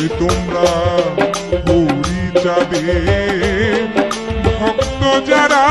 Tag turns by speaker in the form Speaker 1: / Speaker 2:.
Speaker 1: দাওয়া তোমরা পুরী যাবে ভক্ত যারা